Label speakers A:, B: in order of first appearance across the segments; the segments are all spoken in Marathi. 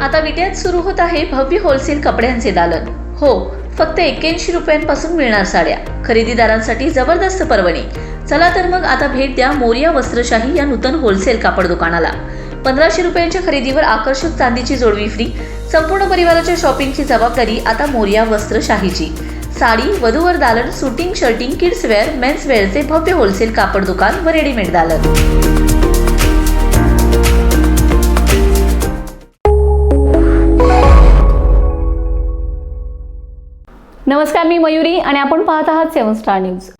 A: आता विद्यात सुरू होत आहे भव्य होलसेल कपड्यांचे दालन. हो फक्त एक्क्याऐंशी रुपयांपासून मिळणार साड्या. खरेदीदारांसाठी जबरदस्त पर्वणी. चला तर मग आता भेट द्या मोरिया वस्त्रशाही या नूतन होलसेल कापड दुकानाला. पंधराशे रुपयांच्या खरेदीवर आकर्षक चांदीची जोडवी फ्री संपूर्ण परिवाराच्या शॉपिंगची जबाबदारी आता मोरिया वस्त्रशाहीची. साडी वधूवर दालन suiting shirting kids wear mens वेअरचे भव्य होलसेल कापड दुकान व रेडीमेड दालन.
B: नमस्कार मी मयुरी आणि आपण पाहत आहात सेवन स्टार न्यूज.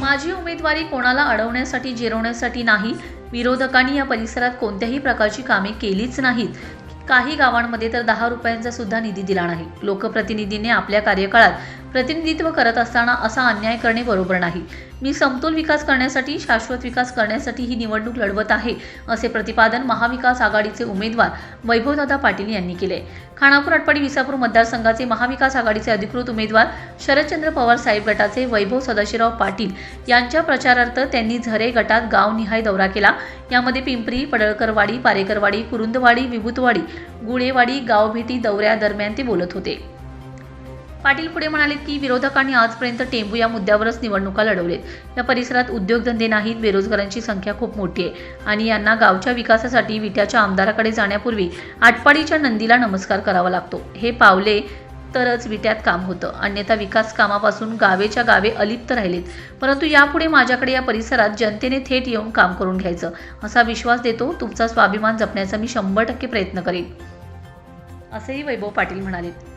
A: माझी उमेदवारी कोणाला अडवण्यासाठी जिरवण्यासाठी नाही? विरोधकांनी या परिसरात कोणत्याही प्रकारची कामे केलीच नाहीत. काही गावांमध्ये तर दहा रुपयांचा सुद्धा निधी दिला नाही. लोकप्रतिनिधींनी आपल्या कार्यकाळात प्रतिनिधित्व करत असताना असा अन्याय करणे बरोबर नाही. मी समतोल विकास करण्यासाठी शाश्वत विकास करण्यासाठी ही निवडणूक लढवत आहे असे प्रतिपादन महाविकास आघाडीचे उमेदवार वैभवदादा पाटील यांनी केले. खानापूर आटपाडी विसापूर मतदारसंघाचे महाविकास आघाडीचे अधिकृत उमेदवार शरदचंद्र पवार साहेब गटाचे वैभव सदाशिवराव पाटील यांच्या प्रचारार्थ त्यांनी झरे गटात गावनिहाय दौरा केला. यामध्ये पिंपरी पडळकरवाडी पारेकरवाडी कुरुंदवाडी विभूतवाडी गुळेवाडी गावभेटी दौऱ्यादरम्यान ते बोलत होते. पाटील पुढे म्हणाले की विरोधकांनी आजपर्यंत टेंबू या मुद्द्यावरच निवडणुका लढवलेत. या परिसरात उद्योगधंदे नाहीत बेरोजगारांची संख्या खूप मोठी आहे. आणि यांना गावच्या विकासासाठी विट्याच्या आमदाराकडे जाण्यापूर्वी आटपाडीच्या नंदीला नमस्कार करावा लागतो. हे पावले तरच विट्यात काम होतं. अन्यथा विकास कामापासून गावेच्या गावे अलिप्त राहिलेत. परंतु यापुढे माझ्याकडे या परिसरात जनतेने थेट येऊन काम करून घ्यायचं असा विश्वास देतो तुमचा स्वाभिमान जपण्याचा मी शंभर टक्के प्रयत्न करेन. असेही वैभव पाटील म्हणाले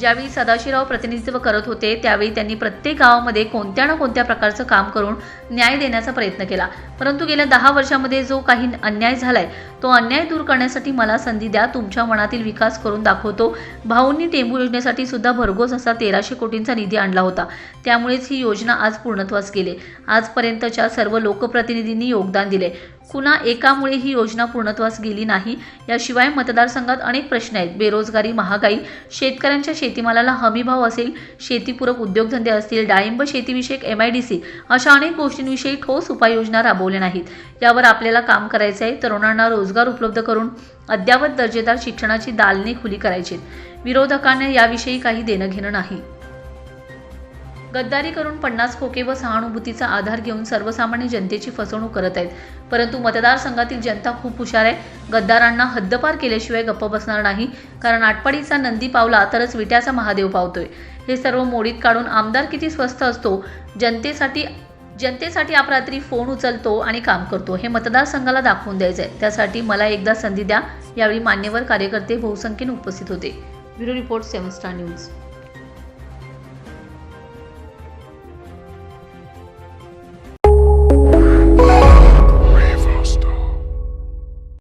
A: ज्यावेळी सदाशिवराव प्रतिनिधित्व करत होते त्यावेळी त्यांनी प्रत्येक गावामध्ये कोणत्या ना कोणत्या प्रकारचं काम करून न्याय देण्याचा प्रयत्न केला. परंतु गेल्या दहा वर्षामध्ये जो काही अन्याय झालाय तो अन्याय दूर करण्यासाठी मला संधी द्या तुमच्या मनातील विकास करून दाखवतो. भाऊंनी टेंबू योजनेसाठी सुद्धा भरघोस असा तेराशे कोटींचा निधी आणला होता. त्यामुळेच ही योजना आज पूर्णत्वास गेली. आजपर्यंतच्या सर्व लोकप्रतिनिधींनी योगदान दिले. कुणा एकामुळे ही योजना पूर्णत्वास गेली नाही? याशिवाय मतदारसंघात अनेक प्रश्न आहेत. बेरोजगारी महागाई शेतकऱ्यांच्या शेतीमालाला हमीभाव असेल शेतीपूरक उद्योगधंदे असतील डाळिंब शेतीविषयक एम आय डी सी अशा अनेक गोष्टींविषयी ठोस उपाययोजना राबवल्या नाहीत. यावर आपल्याला काम करायचं आहे तरुणांना रोजगार उपलब्ध करून अद्यावत दर्जेदार शिक्षणाची दालने खुली करायची विरोधकांना याविषयी काही देणं घेणं नाही. गद्दारी करून पन्नास खोके व सहानुभूतीचा आधार घेऊन सर्वसामान्य जनतेची फसवणूक करत आहेत. परंतु मतदारसंघातील जनता खूप हुशार आहे. गद्दारांना हद्दपार केल्याशिवाय गप्प बसणार नाही. कारण आटपाडीचा नंदी पावला तरच विट्याचा महादेव पावतोय. हे सर्व मोडीत काढून आमदार किती स्वस्त असतो जनतेसाठी जनतेसाठी अपरात्री फोन उचलतो आणि काम करतो हे मतदारसंघाला दाखवून द्यायचं आहे त्यासाठी मला एकदा संधी द्या. यावेळी मान्यवर कार्यकर्ते बहुसंख्येने उपस्थित होते. Bureau report seven star news.